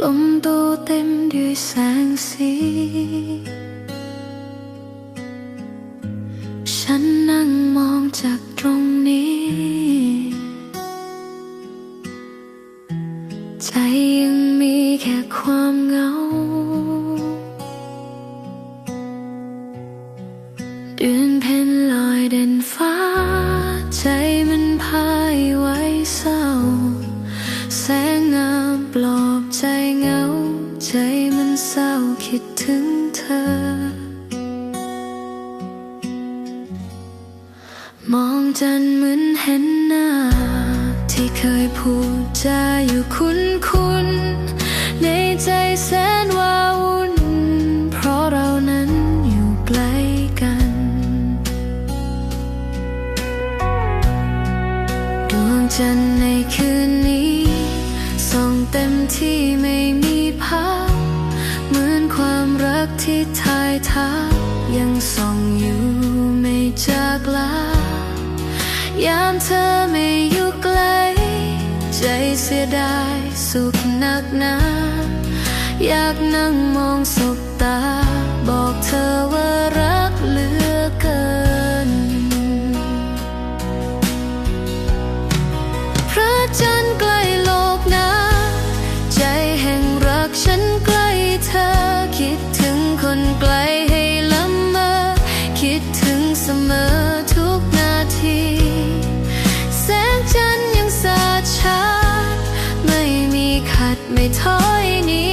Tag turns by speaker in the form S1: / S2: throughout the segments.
S1: ลมโตเต็มด้วยแสงสี ฉันนั่งมองจากตรงนี้ ใจยังมีแค่ความเหงา เดือนเพ็ญลอยเด่นฟ้า อ มองจันเหมือนเห็นหน้า ที่เคยพูดจาอยู่คุ้นคุ้นในใจแสนวาวุ่น เพราะเรานั้นอยู่ใกล้กัน ดวงจันทร์ในคืนนี้ส่องเต็มที่ไม่มีพัก กที่ทายทักยังส่องอยู่ไม่จากลายามเธอไม่อยู่ไกล ใจเสียดายสุขหนักหนาอยากนั่งมองสบตา บอกเธอว่า ไม่ถอยหนี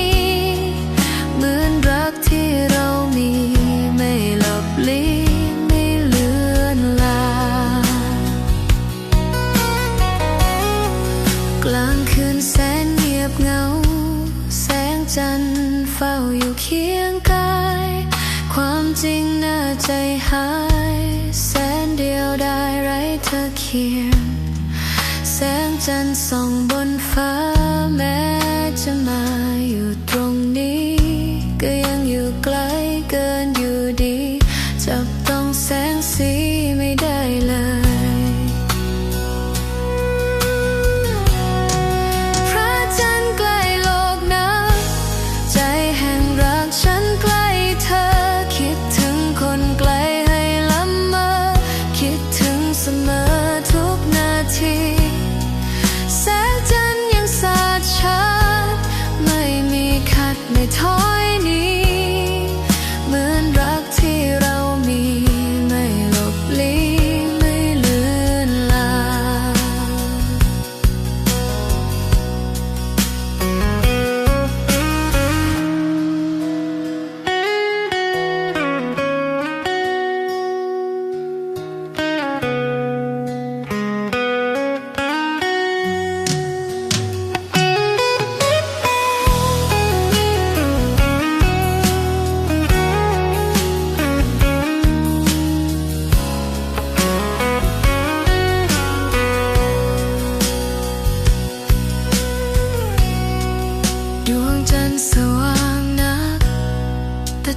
S1: เหมือนรักที่เรามีไม่หลับลีไม่เลือนลางกลางคืนแสนเงียบเงา แสงจันทร์เฝ้าอยู่เคียงกาย ความจริงน่าใจหาย แสนเดียวได้ไรเธอเคียง แสงจันทร์ส่องบ ยั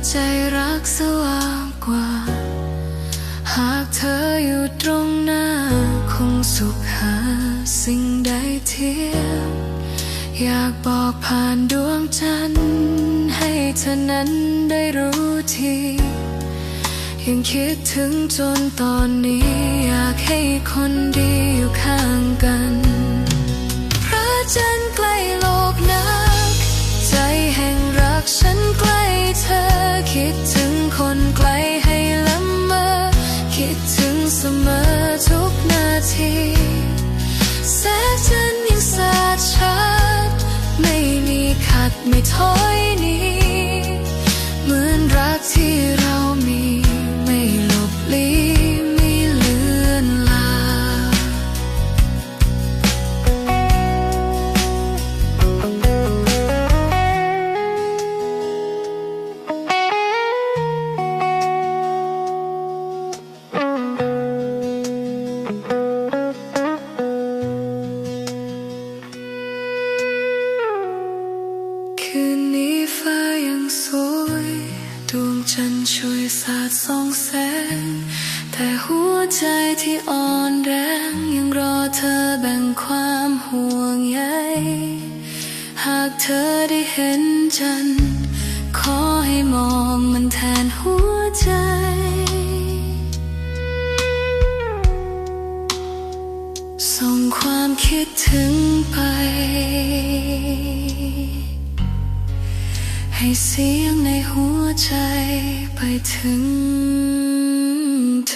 S1: ใจรักสว่างกว่า หากเธออยู่ตรงหน้า คงสุขหาสิ่งใดเทียมอยากบอกผ่านดวงจันทร์ให้เธอนั้นได้รู้ทียังคิดถึงจนตอนนี้อยากให้คนดีอยู่ข้างกันพระจันทร์ใกล้โลกนัก ใจแห่งรักฉันใกล้ สมอทุกนาทีแสงจันทร์ยังสาดชัด ไม่มีขัดไม่ถอย จันช่วยสาดส่องแสง แต่หัวใจที่อ่อนแรงยังรอเธอแบ่งความห่วงใย หากเธอได้เห็นจันขอให้มองมันแทนหัวใจส่งความคิดถึงไป ให้เสียงในหัวใจไปถึงเธ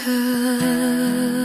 S1: อ